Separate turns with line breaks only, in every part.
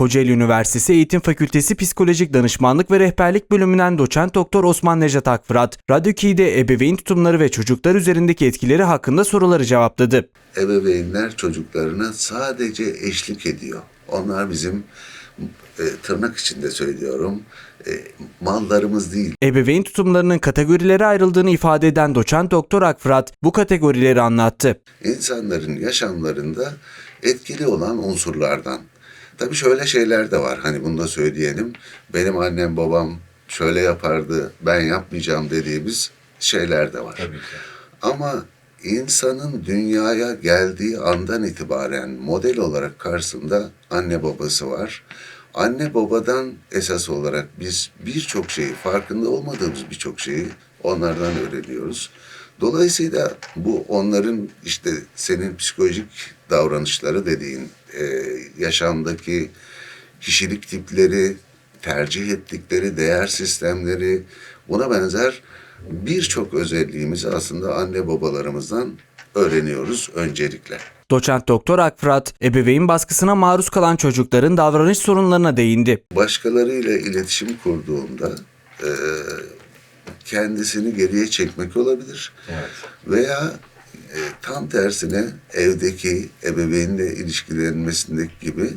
Kocaeli Üniversitesi Eğitim Fakültesi Psikolojik Danışmanlık ve Rehberlik Bölümünden doçent doktor Osman Nejat Akfırat, Radyo K'de ebeveyn tutumları ve çocuklar üzerindeki etkileri hakkında soruları cevapladı.
ebeveynler çocuklarına sadece eşlik ediyor. Onlar bizim e, tırnak içinde söylüyorum e, mallarımız değil.
Ebeveyn tutumlarının kategorilere ayrıldığını ifade eden doçent doktor Akfırat bu kategorileri anlattı.
İnsanların yaşamlarında etkili olan unsurlardan. Tabii şöyle şeyler de var. Hani bunu da söyleyelim. Benim annem babam şöyle yapardı, ben yapmayacağım dediğimiz şeyler de var. Ama insanın dünyaya geldiği andan itibaren model olarak karşısında anne babası var. Anne babadan esas olarak biz birçok şeyi, farkında olmadığımız birçok şeyi onlardan öğreniyoruz. Dolayısıyla bu onların işte senin psikolojik davranışları dediğin e, yaşamdaki kişilik tipleri, tercih ettikleri değer sistemleri buna benzer birçok özelliğimizi aslında anne babalarımızdan öğreniyoruz öncelikle.
Doçent doktor Akfırat, ebeveyn baskısına maruz kalan çocukların davranış sorunlarına değindi.
Başkalarıyla iletişim kurduğunda e, kendisini geriye çekmek olabilir. Veya e, tam tersine evdeki ebeveynle ilişkilenmesindeki gibi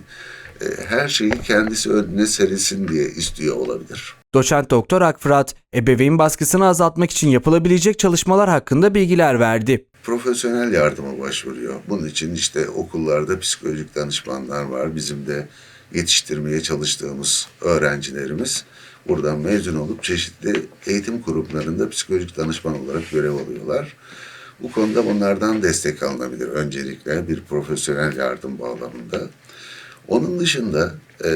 e, her şeyi kendisi önüne serilsin diye istiyor olabilir.
Doçent doktor Akfırat, ebeveyn baskısını azaltmak için yapılabilecek çalışmalar hakkında bilgiler verdi.
profesyonel yardıma başvuruyor. Bunun için işte okullarda psikolojik danışmanlar var. Bizim de yetiştirmeye çalıştığımız öğrencilerimiz buradan mezun olup çeşitli eğitim kurumlarında psikolojik danışman olarak görev alıyorlar. Bu konuda bunlardan destek alınabilir öncelikle bir profesyonel yardım bağlamında. Onun dışında e,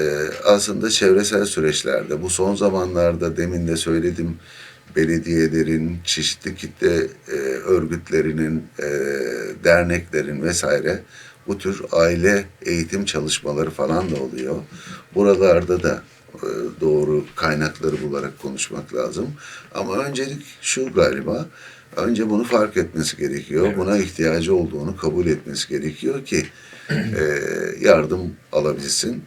aslında çevresel süreçlerde bu son zamanlarda demin de söyledim belediyelerin, çeşitli kitle e, örgütlerinin, e, derneklerin vesaire bu tür aile eğitim çalışmaları falan da oluyor. Buralarda da doğru kaynakları bularak konuşmak lazım. Ama öncelik şu galiba, önce bunu fark etmesi gerekiyor. Buna ihtiyacı olduğunu kabul etmesi gerekiyor ki e, yardım alabilsin.